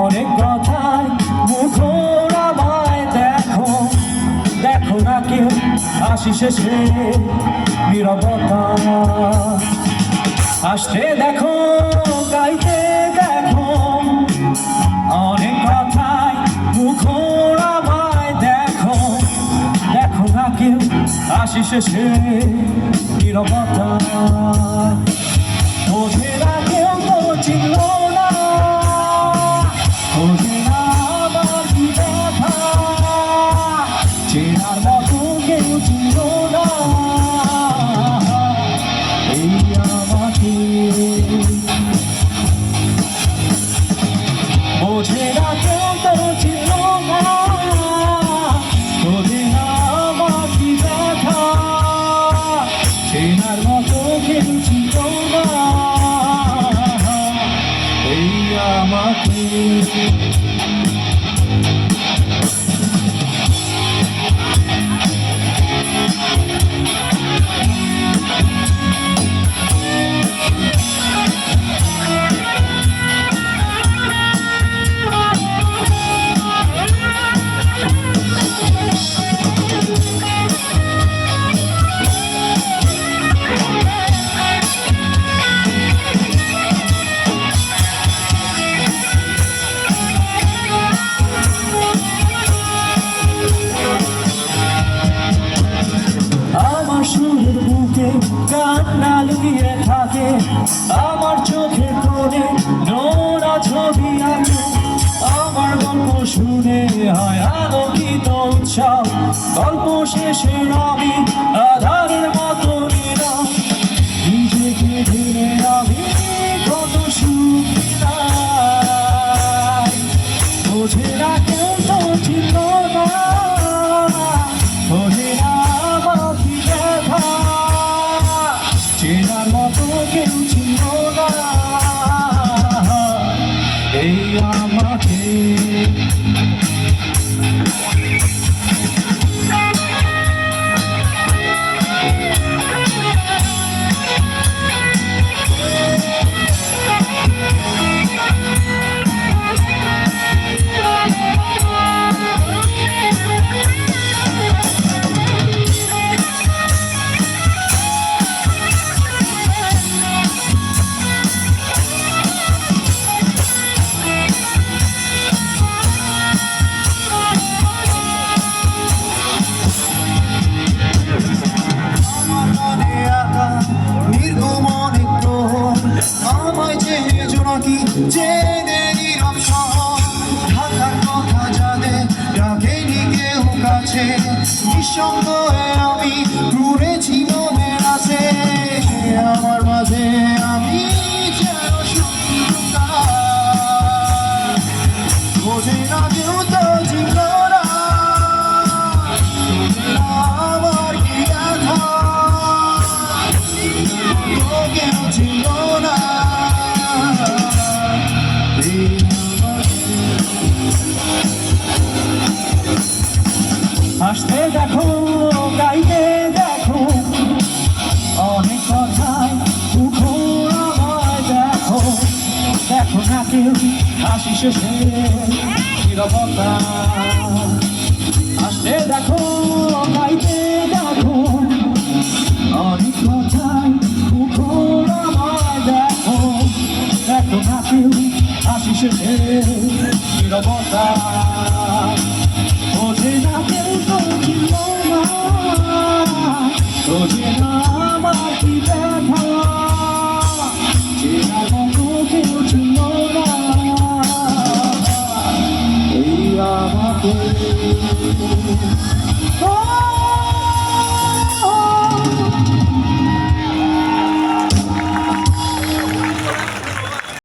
অনেক কথায় আমায় দেখো। দেখো না কেউ হাসি শেষে নিরবতা। আসতে দেখো, গাইতে দেখো। অনেক কথায় আমায় দেখো। দেখো না কেউ হাসি শেষে নিরবতা। কেউ ছিল না। এই আমাকে বোঝে না কেউ তো ছিল না। বোঝে না আমার কি ব্যথা। চেনার মতো কেউ ছিল না। এই আমাকে বুকে কান্না লুকিয়ে আমার চোখে কোণে নোরা ছবি আঁকে আমার গল্প শুনে হয় আলোকিত উৎসব। গল্প শেষে আমি আধারের এই আমাকে। চেনে নীরব শহর ঢাকার কথা জানে ডাকেনি কেউ কাছে। নিঃসঙ্গ আমি দেখো, গাইতে দেখো। অনেক কথায় আমায় দেখো। দেখো না কেউ, হাসি শেষে নিরবতা হাসতে দেখো, গাইতে দেখো। অনেক কথায় আমায় দেখো। দেখো না কেউ, হাসি শেষে নিরবতা